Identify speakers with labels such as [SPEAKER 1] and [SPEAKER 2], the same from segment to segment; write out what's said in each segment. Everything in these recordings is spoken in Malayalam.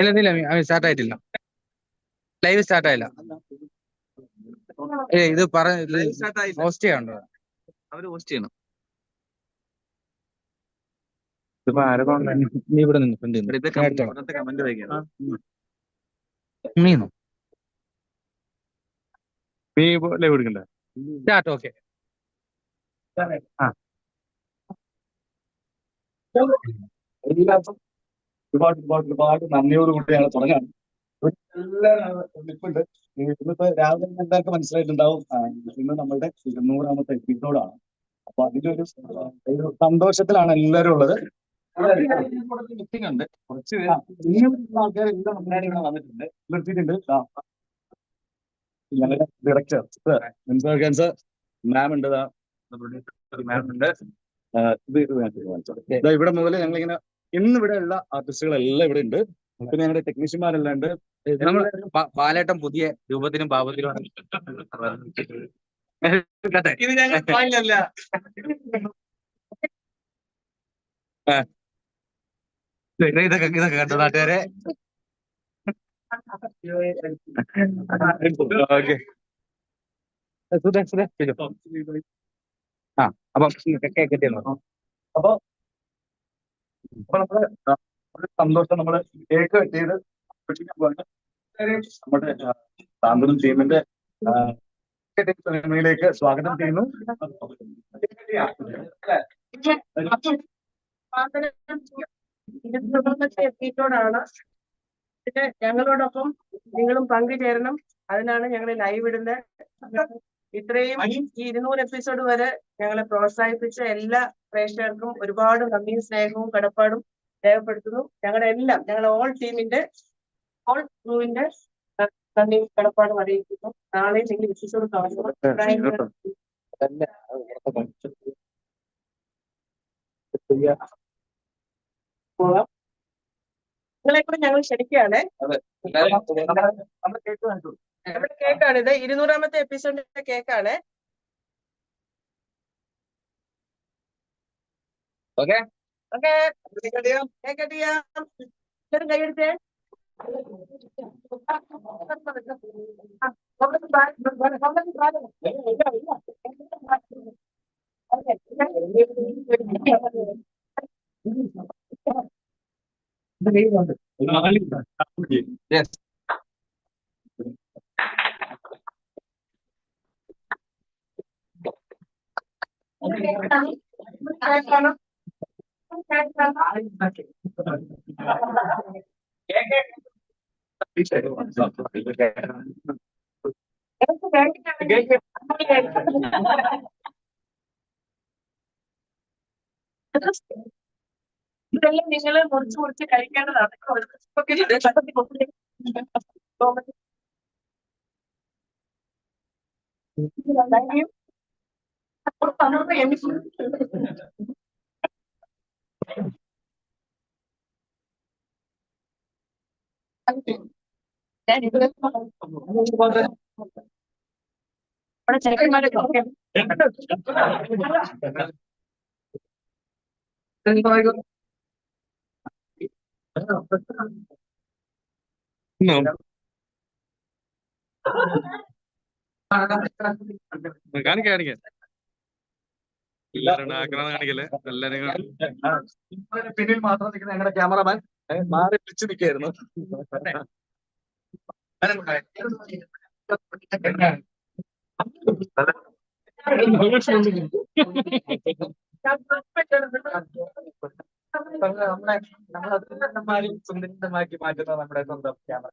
[SPEAKER 1] ഇല്ല ഇല്ല സ്റ്റാർട്ട് ആയിട്ടില്ല. ലൈവ് സ്റ്റാർട്ട് ആയില്ല. ഏ ഇത് പറ ചെയ്യാണ്ടോ
[SPEAKER 2] അവർ പോസ്റ്റ് ചെയ്യണം.
[SPEAKER 1] ഇവിടെ നിന്ന് ഫ്രണ്ട്
[SPEAKER 3] നീ ലൈവ് എടുക്കണ്ടേ?
[SPEAKER 1] സ്റ്റാർട്ട് ഓക്കെ
[SPEAKER 4] ഒരുപാട് ഒരുപാട് ഒരുപാട് നന്ദിയോട് കൂടിയാണ് തുടങ്ങാൻ എല്ലാവരും ഇന്നിപ്പോ രാവിലെ എല്ലാവർക്കും മനസ്സിലായിട്ടുണ്ടാവും ഇന്ന് നമ്മളുടെ ഇരുന്നൂറാമത്തെ എപ്പിസോഡാണ് അപ്പൊ അതിന്റെ ഒരു സന്തോഷത്തിലാണ് എല്ലാവരും ഉള്ളത്
[SPEAKER 2] കുറച്ച്
[SPEAKER 4] ആ, ഇനിയും ആൾക്കാർ എല്ലാം നമ്മുടെ ഇവിടെ വന്നിട്ടുണ്ട്. നിർത്തിയിട്ടുണ്ട്. ഞങ്ങളുടെ ഡയറക്ടർ സർ മാം ഉണ്ട് മാം ഉണ്ട്. ഇത് ഇവിടെ മുതൽ ഞങ്ങൾ ഇങ്ങനെ ഇന്ന് ഇവിടെ ഉള്ള ആർട്ടിസ്റ്റുകളെല്ലാം ഇവിടെ ഉണ്ട്. പിന്നെ ഞങ്ങളുടെ ടെക്നീഷ്യന്മാരെല്ലാം ഉണ്ട്.
[SPEAKER 1] ബാലേട്ടൻ പുതിയ രൂപത്തിനും ഭാവത്തിലും കട്ടെ.
[SPEAKER 2] ഇത് ഞങ്ങൾ ഫൈനല്ല
[SPEAKER 1] ഇത് ഇതൊക്കെ ഇതൊക്കെ കണ്ടു നാട്ടുകാരെ? ഓക്കെ സുധേ സുധേ ആ അപ്പം കേക്കട്ടെന്നോ
[SPEAKER 4] അപ്പൊ അപ്പൊ നമ്മൾ ഒരു സന്തോഷം നമ്മൾ കേക്ക് പോവാണ്. നമ്മുടെ സാന്ത്വനം ടീമിന്റെ സിനിമയിലേക്ക് സ്വാഗതം ചെയ്യുന്നു
[SPEAKER 5] ഇരുന്നൂറാമത്തെ ഇത് ഞങ്ങളോടൊപ്പം നിങ്ങളും പങ്കുചേരണം. അതിനാണ് ഞങ്ങൾ ലൈവ് ഇടുന്നത് ഇത്രയും ഈ ഇരുന്നൂറ് എപ്പിസോഡ് വരെ ഞങ്ങളെ പ്രോത്സാഹിപ്പിച്ച എല്ലാ പ്രേക്ഷകർക്കും ഒരുപാട് നന്ദിയും സ്നേഹവും കടപ്പാടും രേഖപ്പെടുത്തുന്നു. ഞങ്ങളുടെ എല്ലാം ഞങ്ങളുടെ ഓൾ ടീമിന്റെ ഓൾ ക്രൂവിന്റെ നന്ദിയും കടപ്പാടും അറിയിക്കുന്നു. നാളെ നിങ്ങൾ എപ്പിസോഡ് കാണുമ്പോൾ പോകാം നിങ്ങളെ കൂടെ ഞങ്ങൾ ക്ഷണിക്കുകയാണ്.
[SPEAKER 4] നമ്മുടെ
[SPEAKER 5] കേക്കാണ് ഇത് ഇരുന്നൂറാമത്തെ എപ്പിസോഡിന്റെ കേക്കാണ്.
[SPEAKER 1] ഓക്കെ.
[SPEAKER 5] ഓക്കെ. കേക്ക് ചെയ്യാം എല്ലാവരും കൈയെടുത്തേ
[SPEAKER 1] യെസ്
[SPEAKER 5] ഇതെല്ലാം നിങ്ങൾ മുറിച്ച് മുറിച്ച് കഴിക്കേണ്ടതാണ് Thank you. ഒക്കെ
[SPEAKER 3] കാണിക്ക കാണിക്ക. എല്ലാരും ആഗ്രഹം കാണിക്കല്ലേ? എല്ലാരും
[SPEAKER 4] പിന്നിൽ മാത്രം നിൽക്കുന്ന ഞങ്ങളുടെ ക്യാമറമാൻ മാറി പിടിച്ചു നിൽക്കായിരുന്നു നമ്മളെ നമ്മളെ സുന്ദരമാക്കി മാറ്റുന്ന നമ്മുടെ സ്വന്തം ക്യാമറ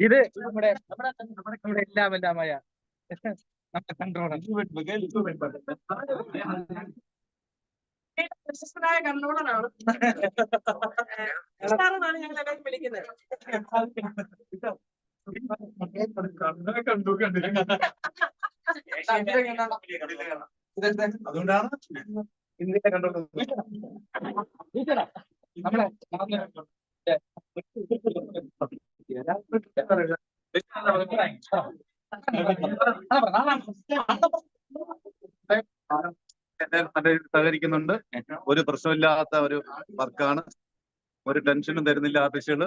[SPEAKER 1] ഇത് നമ്മുടെ നമ്മുടെ നമ്മുടെ എല്ലാം എല്ലാമായ
[SPEAKER 5] പ്രശസ്തനായ കൺട്രോളറാണ്. എന്നാണ് ഞങ്ങൾ എല്ലാവരും വിളിക്കുന്നത്.
[SPEAKER 4] കണ്ടു. അതുകൊണ്ടാണ് ഇന്ത്യയെ കണ്ടോണ്ട്
[SPEAKER 1] നമ്മളെ
[SPEAKER 2] എല്ലാവരും നല്ല രീതിയിൽ സഹകരിക്കുന്നുണ്ട്. ഒരു പ്രശ്നമില്ലാത്ത ഒരു വർക്കാണ്. ഒരു ടെൻഷനും തരുന്നില്ല ആർട്ടിസ്റ്റുകൾ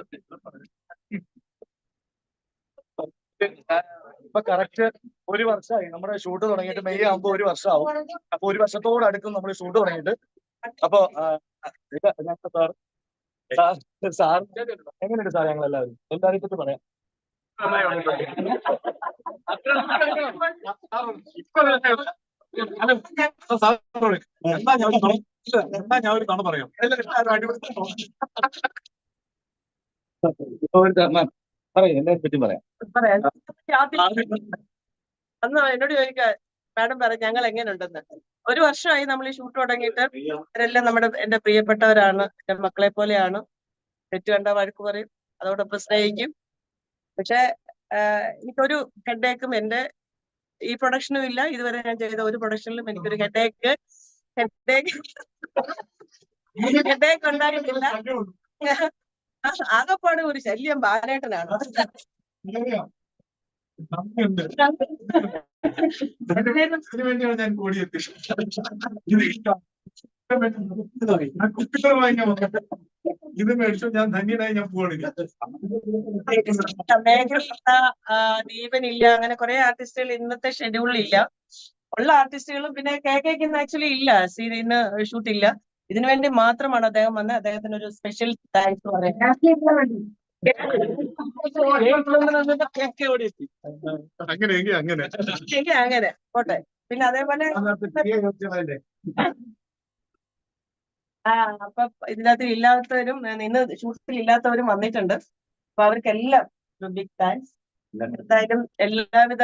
[SPEAKER 4] ഇപ്പൊ കറക്റ്റ് ഒരു വർഷമായി. നമ്മുടെ ഷൂട്ട് തുടങ്ങിയിട്ട് മെയ് ആകുമ്പോ ഒരു വർഷമാവും. അപ്പൊ ഒരു വർഷത്തോട് അടുക്കും നമ്മൾ ഷൂട്ട് തുടങ്ങിയിട്ട്. അപ്പൊ സാർ. എങ്ങനെയുണ്ട് സാർ ഞങ്ങൾ എല്ലാവരും എല്ലാവരും പറ്റി പറയാം.
[SPEAKER 3] എന്താ ഞാൻ എന്താ ഞാൻ ഒരു പറയാം.
[SPEAKER 4] പറയും എല്ലാവരെ പറ്റി പറയാം.
[SPEAKER 5] അന്ന് എന്നോട് ചോദിക്ക മാഡം പറ ഞങ്ങൾ എങ്ങനെയുണ്ടെന്ന്? ഒരു വർഷമായി നമ്മൾ ഈ ഷൂട്ട് തുടങ്ങിയിട്ട് അവരെല്ലാം നമ്മുടെ എന്റെ പ്രിയപ്പെട്ടവരാണ് എന്റെ മക്കളെ പോലെയാണ്. തെറ്റ് കണ്ട വഴക്ക് പറയും അതോടൊപ്പം സ്നേഹിക്കും. പക്ഷെ എനിക്കൊരു ഹെഡേക്കും എന്റെ ഈ പ്രൊഡക്ഷനും ഇല്ല. ഇതുവരെ ഞാൻ ചെയ്ത ഒരു പ്രൊഡക്ഷനിലും എനിക്കൊരു ഹെഡേക്ക് ഹെഡേക്ക് ഹെഡേക്ക് ഉണ്ടായിട്ടില്ല ആകെപ്പാട് ഒരു ശല്യം ബാലേട്ടനാണ്.
[SPEAKER 3] വേണ്ടിയാണ് ഞാൻ ഇത്. ഞാൻ വന്നത്. മേടിച്ചു ഞാൻ ധന്യനായി ഞാൻ
[SPEAKER 5] പോകണില്ല ദീപനില്ല അങ്ങനെ കുറെ ആർട്ടിസ്റ്റുകൾ ഇന്നത്തെ ഷെഡ്യൂളിൽ ഇല്ല. ഉള്ള ആർട്ടിസ്റ്റുകളും പിന്നെ കെ കെക്ക് ആക്ച്വലി ഇല്ല. സീൻ ഷൂട്ട് ഇല്ല. ഇതിനു വേണ്ടി മാത്രമാണ് അദ്ദേഹം വന്ന് അദ്ദേഹത്തിന് ഒരു സ്പെഷ്യൽ താങ്ക്സ്
[SPEAKER 3] അങ്ങനെയെങ്കിൽ അങ്ങനെ.
[SPEAKER 5] അങ്ങനെ. പോട്ടെ. പിന്നെ അതേപോലെ ആ അപ്പൊ ഇതിനകത്ത് ഇല്ലാത്തവരും ഇന്ന് ഷൂട്ടിൽ ഇല്ലാത്തവരും വന്നിട്ടുണ്ട്. അപ്പൊ അവർക്കെല്ലാം ബിഗ് താങ്ക്സ് എന്തായാലും എല്ലാവിധ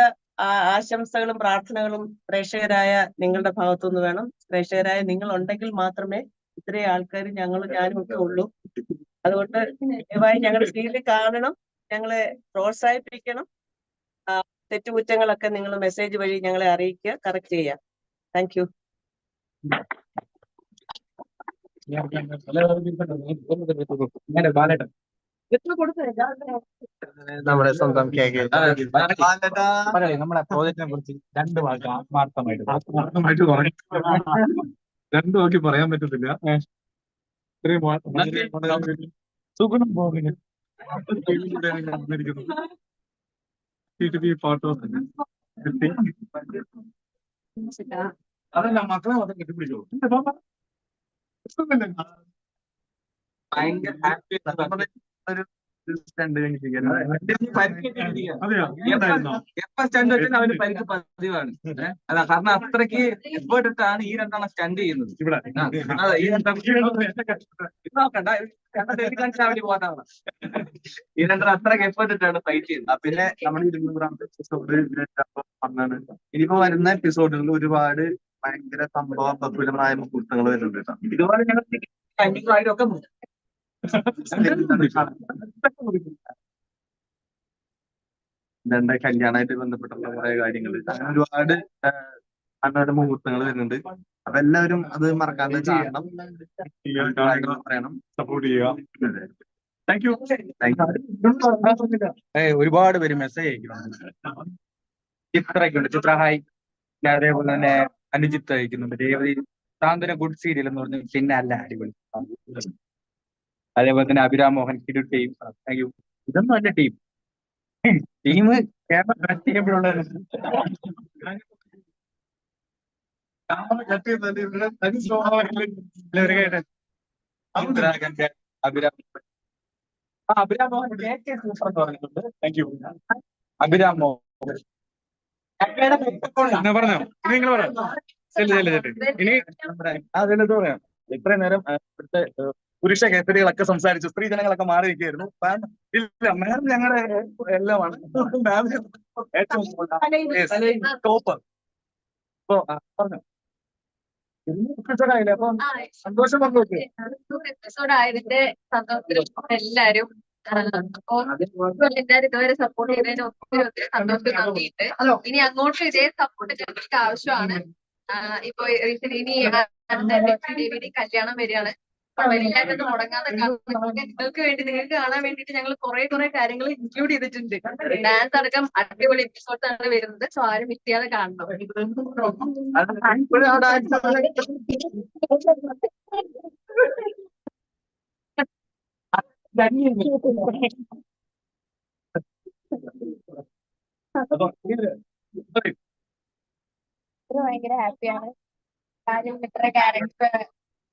[SPEAKER 5] ആശംസകളും പ്രാർത്ഥനകളും പ്രേക്ഷകരായ നിങ്ങളുടെ ഭാഗത്തുനിന്ന് വേണം. പ്രേക്ഷകരായ നിങ്ങൾ ഉണ്ടെങ്കിൽ മാത്രമേ ഇത്രയും ആൾക്കാർ ഞങ്ങളും ഞാനും ഒക്കെ ഉള്ളൂ. അതുകൊണ്ട് ദയവായി ഞങ്ങളുടെ സീരിയൽ കാണണം ഞങ്ങളെ പ്രോത്സാഹിപ്പിക്കണം. തെറ്റുകുറ്റങ്ങളൊക്കെ നിങ്ങൾ മെസ്സേജ് വഴി ഞങ്ങളെ അറിയിക്കുക കറക്റ്റ് ചെയ്യാം താങ്ക് യു.
[SPEAKER 4] ബാലേട്ടൻ
[SPEAKER 5] എത്ര കൊടുത്തേ
[SPEAKER 1] നമ്മുടെ സ്വന്തം
[SPEAKER 4] നമ്മുടെ പ്രോജക്റ്റിനെ കുറിച്ച് രണ്ട് വാക്ക് ആത്മാർത്ഥമായിട്ട്
[SPEAKER 3] ആത്മാർത്ഥമായിട്ട് പറയും. രണ്ടു വാക്കി പറയാൻ പറ്റത്തില്ല. സുഗുണം പോകുന്നു വന്നിരിക്കുന്നത് To be part of it. അതല്ല മക്കളെ മാത്രം കെട്ടിപ്പിടിച്ചോ
[SPEAKER 2] ഭയങ്കര ഹാപ്പി ഒരു സ്റ്റണ്ട് എപ്പ സ്റ്റണ്ട് വെച്ചാൽ അവന് പരിക്ക് പതിവാണ്? അല്ല കാരണം അത്രയ്ക്ക് എഫേർട്ട് ഇട്ടാണ് ഈ രണ്ടെണ്ണം സ്റ്റണ്ട് ചെയ്യുന്നത്. അതെ ഈ നോക്കണ്ട അവർ പോകാത്തതാണ് ഈ രണ്ടെണ്ണം അത്രയ്ക്ക് എഫേർട്ട് ഇട്ടാണ് ഫൈറ്റ് ചെയ്യുന്നത്.
[SPEAKER 6] പിന്നെ നമ്മൾ ഇരുന്നൂറാമത്തെ എപ്പിസോഡ് ഇനിയിപ്പോ വരുന്ന എപ്പിസോഡുകളിൽ ഒരുപാട് ഭയങ്കര സംഭവ പ്രഫുലമായ മുഹൂർത്തങ്ങൾ വരുന്നുണ്ട്.
[SPEAKER 2] ഇതുപോലെ ഞങ്ങൾ ടൈമിംഗും ഒക്കെ.
[SPEAKER 6] ഇതെന്റെ കല്യാണമായിട്ട് ബന്ധപ്പെട്ടുള്ള കുറെ കാര്യങ്ങൾ അങ്ങനെ ഒരുപാട് അന്നോടെ മുഹൂർത്തങ്ങൾ വരുന്നുണ്ട്. അപ്പൊ എല്ലാവരും അത് മറക്കാതെ ചെയ്യണം. പറയണം.
[SPEAKER 3] സപ്പോർട്ട് ചെയ്യുക താങ്ക് യു
[SPEAKER 1] ഒരുപാട് പേര് മെസ്സേജ് അയക്കുന്നുണ്ട് ചിത്ര ഉണ്ട് ചിത്ര ഹായ് പിന്നെ അതേപോലെ തന്നെ അനുജിത്ത് അയക്കുന്നുണ്ട്. രേവതി സാന്ത്വന ഗുഡ് സീരിയൽ എന്ന് പറഞ്ഞു പിന്നെ അല്ല. അടിപൊളി. അതേപോലെ തന്നെ അഭിരാം മോഹൻ കിടു ടീം താങ്ക് യു ഇതൊന്നും അല്ല ടീം ടീം കേരള ചെയ്യുമ്പോഴുള്ള
[SPEAKER 3] തനി സ്വഭാവം
[SPEAKER 1] അഭിരാം ആ Abhiram Mohan K K super എന്ന് പറഞ്ഞിട്ടുണ്ട് താങ്ക് യു അഭിരാം മോഹൻ.
[SPEAKER 3] എന്നാ പറഞ്ഞോ. നിങ്ങൾ പറയാം. ഇനി
[SPEAKER 4] പറയാം. ഇത്രയും നേരം ഇവിടുത്തെ പുരുഷ കേസരികളൊക്കെ സംസാരിച്ചു. സ്ത്രീജനങ്ങളൊക്കെ മാറി നിൽക്കുകയായിരുന്നു മാം ഇല്ല മാം ഞങ്ങളുടെ എല്ലാമാണ്. മാം ഏറ്റവും ടോപ്പ് അപ്പൊ പറഞ്ഞു
[SPEAKER 6] സന്തോഷം പങ്കുവെച്ചു
[SPEAKER 7] എപ്പിസോഡ് ആയതിന്റെ സന്തോഷത്തിലും എല്ലാരും ആ, അപ്പോ എല്ലാരും ഇതുവരെ സപ്പോർട്ട് ചെയ്തതിന് ഒത്തിരി ഒത്തിരി സന്തോഷം ഇനി അങ്ങോട്ട് ഇതേ സപ്പോർട്ട് ഞങ്ങൾക്ക് ആവശ്യമാണ്. ഇപ്പൊ ഇനി കല്യാണം വരികയാണ്. വലുതായിട്ടൊന്നും മുടങ്ങാതെ നിങ്ങൾക്ക് വേണ്ടി നിങ്ങൾക്ക് കാണാൻ വേണ്ടിട്ട് ഞങ്ങൾ കുറെ കുറെ കാര്യങ്ങൾ ഇൻക്ലൂഡ് ചെയ്തിട്ടുണ്ട്. ഡാൻസ് അടക്കം അടിപൊളി എപ്പിസോഡ്സ് ആണ് വരുന്നത്. സോ ആരും മിസ് ചെയ്യാതെ കാണണം.
[SPEAKER 8] ഭയങ്കര ഹാപ്പിയാണ് കാര്യം ഇത്ര ക്യാരക്ടർ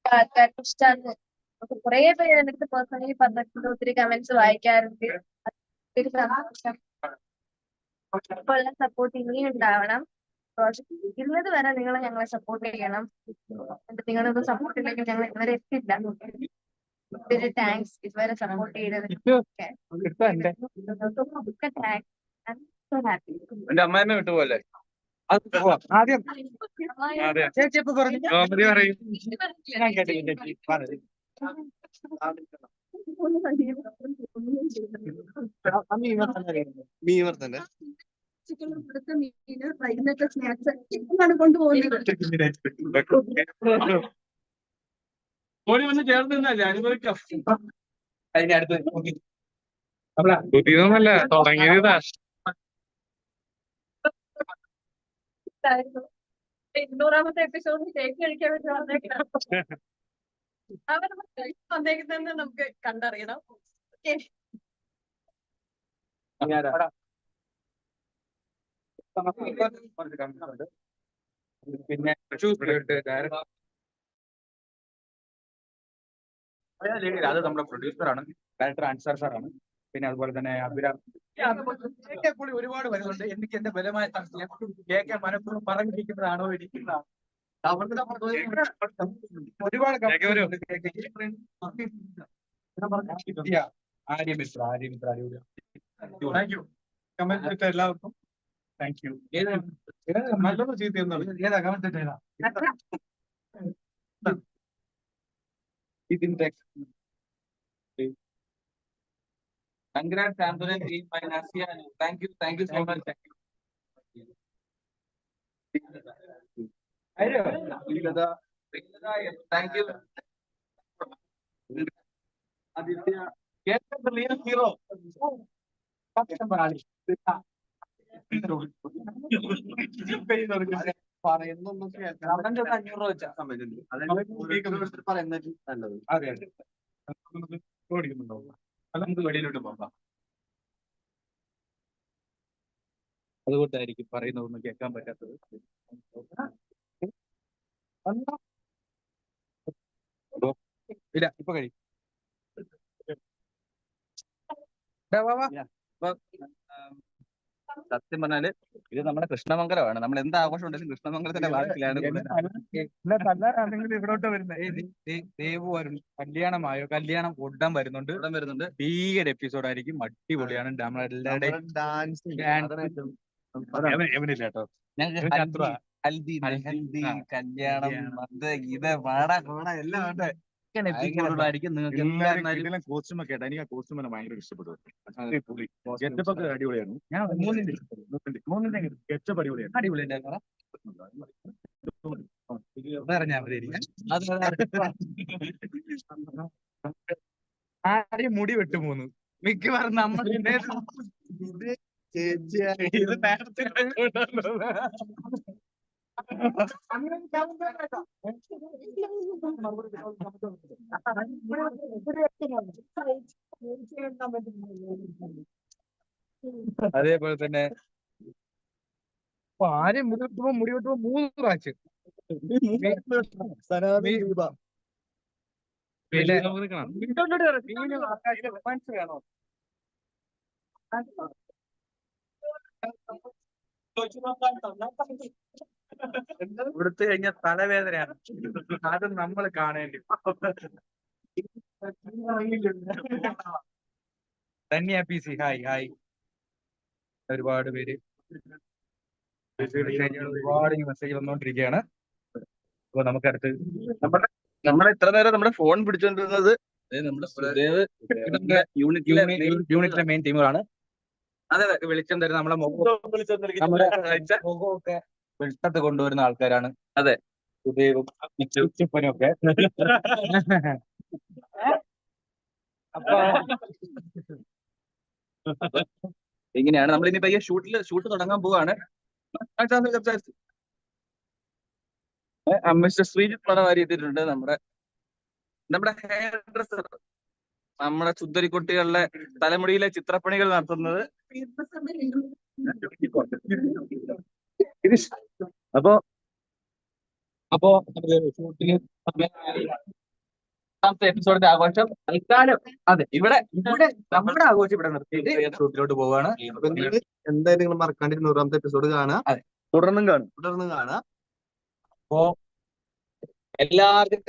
[SPEAKER 8] ഇഷ്ടമാണ് കുറെ പേര് എന്റെ അടുത്ത് പേഴ്സണലി പറഞ്ഞിട്ടുണ്ട് ഒത്തിരി കമന്റ്സ് വായിക്കാറുണ്ട്. ഒത്തിരി സന്തോഷം. ഉള്ള സപ്പോർട്ട് ഇനിയും ഉണ്ടാവണം. പ്രോജക്ട് ഇരുന്നത് വരെ നിങ്ങൾ ഞങ്ങളെ സപ്പോർട്ട് ചെയ്യണം. നിങ്ങളൊന്നും സപ്പോർട്ട് ഇല്ലെങ്കിൽ ഞങ്ങൾ ഇതുവരെ എത്തില്ല ഒത്തിരി താങ്ക്സ് ഇതുവരെ സപ്പോർട്ട് ചെയ്തത് ഒക്കെ താങ്ക്സ്
[SPEAKER 2] എന്റെ അമ്മായിമ്മ വിട്ടുപോലെ
[SPEAKER 1] അത് പോവാം. ആദ്യം ചേച്ചി ഇപ്പൊ പറഞ്ഞു.
[SPEAKER 2] പറയും.
[SPEAKER 1] ഞാൻ കേട്ടില്ല ചേച്ചി പറഞ്ഞു
[SPEAKER 6] മീമർ തന്നെ
[SPEAKER 7] വൈകുന്നേരത്തെ സ്നാക്സ് കൊണ്ടുപോകുന്നത്
[SPEAKER 2] ഓടി വന്ന് ചേർന്ന് നിന്നല്ലേ അനുഭവിക്കാം
[SPEAKER 1] അതിന്റെ അടുത്ത്
[SPEAKER 2] പുതിയതൊന്നല്ല തുടങ്ങിയതാ
[SPEAKER 7] എണ്ണൂറാമത്തെ എപ്പിസോഡിൽ കേക്ക് കഴിക്കാൻ വേണ്ടി വന്നേക്കാം അവർ വന്നേക്കുന്നതെന്ന് നമുക്ക് കണ്ടറിയണം.
[SPEAKER 1] പിന്നെ അത് നമ്മുടെ പ്രൊഡ്യൂസറാണ് ഡയറക്ടർ അൻസാർ സാറാണ് പിന്നെ അതുപോലെ തന്നെ അഭിരാം പുള്ളി ഒരുപാട് വരുന്നുണ്ട്. എനിക്ക് എന്റെ ബലമായ സംശയം കേൾക്കാൻ മനഃപൂർവം പറഞ്ഞിരിക്കുന്നതാണോ ഇരിക്കുന്നതാണോ? ഒരുപാട് Aryamitra Aryamitra
[SPEAKER 3] thank you comment ഇട്ട എല്ലാവർക്കും. താങ്ക് യു നല്ലൊരു ചീത്ത
[SPEAKER 1] ഏതാ കമന്റ് ഇതിന്റെ
[SPEAKER 2] Congrats, Ambulance team by Nasia. Thank you, thank you so much. Thank you. Aditya.
[SPEAKER 3] Get the real hero.
[SPEAKER 6] പറയുന്നൊന്നും
[SPEAKER 1] അഞ്ഞൂറ് രൂപ വെച്ചാ
[SPEAKER 6] പറയുന്നത് നല്ലത്
[SPEAKER 1] അതെ അതെ ഓടിക്കുന്നുണ്ടോ അല്ല നമുക്ക് വെളിയിലോട്ട് പോകാം. അതുകൊണ്ടായിരിക്കും പറയുന്നതൊന്നും കേൾക്കാൻ പറ്റാത്തത്. ഇല്ല ഇപ്പൊ കഴിയും സത്യം പറഞ്ഞാൽ ഇത് നമ്മുടെ കൃഷ്ണമംഗലമാണ്. നമ്മൾ എന്ത് ആഘോഷം ഉണ്ടെങ്കിലും കൃഷ്ണമംഗലത്തിന്റെ ഭാഗത്തിലാണ് ഇവിടോട്ട് വരുന്നത്. ദേവു വരും കല്യാണമായോ? കല്യാണം ഉടൻ വരുന്നുണ്ട്. ഉടൻ വരുന്നുണ്ട്. ഭീകര എപ്പിസോഡ് ആയിരിക്കും. അടിപൊളിയാണ്. നമ്മളെല്ലാവരുടെയും
[SPEAKER 6] ഡാൻസ്
[SPEAKER 1] കേട്ടോ?
[SPEAKER 6] ഹൽദി
[SPEAKER 1] ഹൽദി,
[SPEAKER 6] കല്യാണം. അത് ഇത് വാട കോട എല്ലാം
[SPEAKER 1] നിങ്ങൾക്ക് എല്ലാവരും
[SPEAKER 4] കോസ്റ്റ്യൂം ഒക്കെ ആയിട്ട് എനിക്ക് ആ കോസ്റ്റ്യൂം എന്നെ ഭയങ്കര ഇഷ്ടപ്പെട്ടു. ഗെറ്റപ്പ് ഒക്കെ അടിപൊളിയായിരുന്നു.
[SPEAKER 1] ഞാൻ മൂന്നിന്റെ മൂന്നിന്റെ
[SPEAKER 4] ഗെറ്റപ്പ്
[SPEAKER 1] ആരെയും മുടി വെട്ടു പോന്നു. മിക്കവാറും നമ്മൾ
[SPEAKER 6] ചേച്ചിയായി
[SPEAKER 1] ഇത് നേരത്തെ അതേപോലെ തന്നെ ആരും മുടി വെട്ടുമ്പോ മുടി വെട്ടുമ്പോ മൂന്ന് പ്രാവശ്യം. ചോദിച്ചു നോക്കാൻ തന്നെ വേണോ? കൊടുത്തു കഴിഞ്ഞാൽ തലവേദനയാണ്. അത് നമ്മൾ കാണേണ്ടി Dhanya P C. Hi hi. ഒരുപാട് പേര്. ഒരുപാട് മെസ്സേജ് വന്നുകൊണ്ടിരിക്കുകയാണ് അപ്പൊ നമുക്കടുത്ത്
[SPEAKER 6] നമ്മുടെ നമ്മൾ ഇത്ര നേരം നമ്മുടെ ഫോൺ പിടിച്ചോണ്ടിരുന്നത് യൂണിറ്റിലെ
[SPEAKER 1] മെയിൻ ടീമുകളാണ് അതെ അതെ വെളിച്ചം തരുന്ന നമ്മളെ മുഖം നമ്മുടെ കൊണ്ടുവരുന്ന ആൾക്കാരാണ്
[SPEAKER 6] അതെ.
[SPEAKER 1] സുദേവും ചിപ്പനും ഒക്കെ
[SPEAKER 2] അപ്പൊ ഇങ്ങനെയാണ്. നമ്മൾ ഇനി പയ്യെ ഷൂട്ടിൽ ഷൂട്ട് തുടങ്ങാൻ പോവാണ്. മിസ്റ്റർ ശ്രീജിത്ത് പടവാരി എത്തിയിട്ടുണ്ട് നമ്മുടെ നമ്മുടെ ഹെയർ ഡ്രസ്സർ നമ്മുടെ ചുദ്ധരിക്കുട്ടികളുടെ തലമുടിയിലെ ചിത്രപ്പണികൾ നടത്തുന്നത്. ഇത് അപ്പോ അപ്പോ രണ്ടാമത്തെ എപ്പിസോഡിന്റെ ആഘോഷം തൽക്കാലം അതെ ഇവിടെ ഇവിടെ നമ്മുടെ ആഘോഷം ഇവിടെ നിർത്തിയിട്ട് ഷൂട്ടിലോട്ട് പോവാണ്.
[SPEAKER 6] എന്തായാലും നിങ്ങൾ മറക്കാണ്ട് നൂറാമത്തെ എപ്പിസോഡ് കാണാം.
[SPEAKER 2] തുടർന്നും കാണും.
[SPEAKER 6] തുടർന്നും കാണാം.
[SPEAKER 2] അപ്പോ എല്ലാവർക്കും